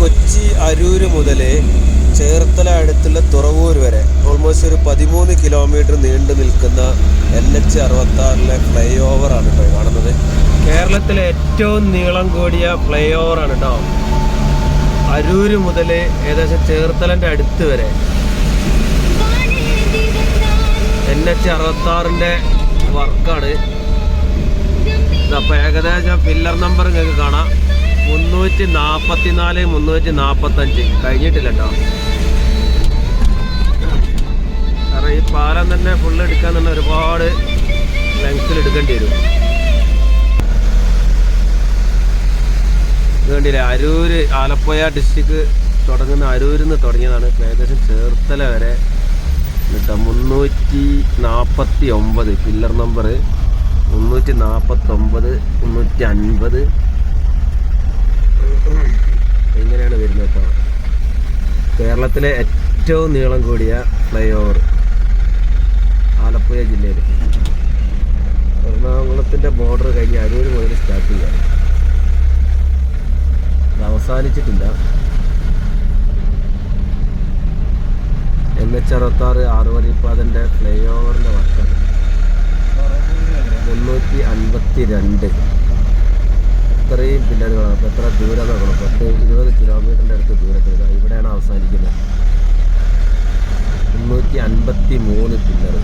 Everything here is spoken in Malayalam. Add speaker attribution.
Speaker 1: കൊച്ചി അരൂർ മുതൽ ചേർത്തല അടുത്തുള്ള തുറവൂർ വരെ ഓൾമോസ്റ്റ് ഒരു പതിമൂന്ന് കിലോമീറ്റർ നീണ്ടു നിൽക്കുന്ന എൻ എച്ച് അറുപത്തി ആറിലെ ഫ്ലൈ ഓവറാണ് കേട്ടോ കാണുന്നത്. കേരളത്തിലെ ഏറ്റവും നീളം കൂടിയ ഫ്ലൈ ഓവറാണ് കേട്ടോ അരൂർ മുതൽ ഏകദേശം ചേർത്തലന്റെ അടുത്ത് വരെ. എൻ എച്ച് അറുപത്തി ആറിന്റെ വർക്കാണ്. അപ്പോൾ ഏകദേശം പില്ലർ നമ്പർ നിങ്ങൾക്ക് കാണാം. മുന്നൂറ്റി നാൽപ്പത്തിനാല് മുന്നൂറ്റി നാൽപ്പത്തഞ്ച് കഴിഞ്ഞിട്ടില്ല കേട്ടോ കാരണം ഈ പാലം തന്നെ ഫുള്ള് എടുക്കാൻ തന്നെ ഒരുപാട് ലെങ്ത്തിൽ എടുക്കേണ്ടി വരും. ഇത് അരൂർ ആലപ്പുഴ ഡിസ്ട്രിക്ട് തുടങ്ങുന്ന അരൂരിൽ നിന്ന് തുടങ്ങിയതാണ്. ഏകദേശം ചേർത്തല വരെ കേട്ടോ മുന്നൂറ്റി നാൽപ്പത്തി ഒമ്പത് പില്ലർ നമ്പർ മുന്നൂറ്റി നാൽപ്പത്തൊമ്പത് മുന്നൂറ്റി അൻപത് ഇങ്ങനെയാണ് വരുന്നത് കേട്ടോ കേരളത്തിലെ ഏറ്റവും നീളം കൂടിയ ഫ്ലൈ ഓവർ ആലപ്പുഴ ജില്ലയിൽ എറണാകുളത്തിന്റെ ബോർഡർ കഴിഞ്ഞ് അരൂർ മുതൽ സ്റ്റാർട്ട് ചെയ്യാണ് ഇത് അവസാനിച്ചിട്ടില്ല. എൻ എച്ച് അറുപത്താറ് ആറുവരിപ്പാതന്റെ ഫ്ലൈ ഓവറിന്റെ വർക്കാണ് മുന്നൂറ്റി അൻപത്തി രണ്ട് ഇത്രയും പില്ലറുകളാണ് അപ്പോൾ എത്ര ദൂരം നോക്കണം. പത്ത് ഇരുപത് കിലോമീറ്ററിന്റെ അടുത്ത് ദൂരത്തിൽ ഇവിടെയാണ് അവസാനിക്കുന്നത്. മുന്നൂറ്റി അൻപത്തി മൂന്ന് പില്ലർ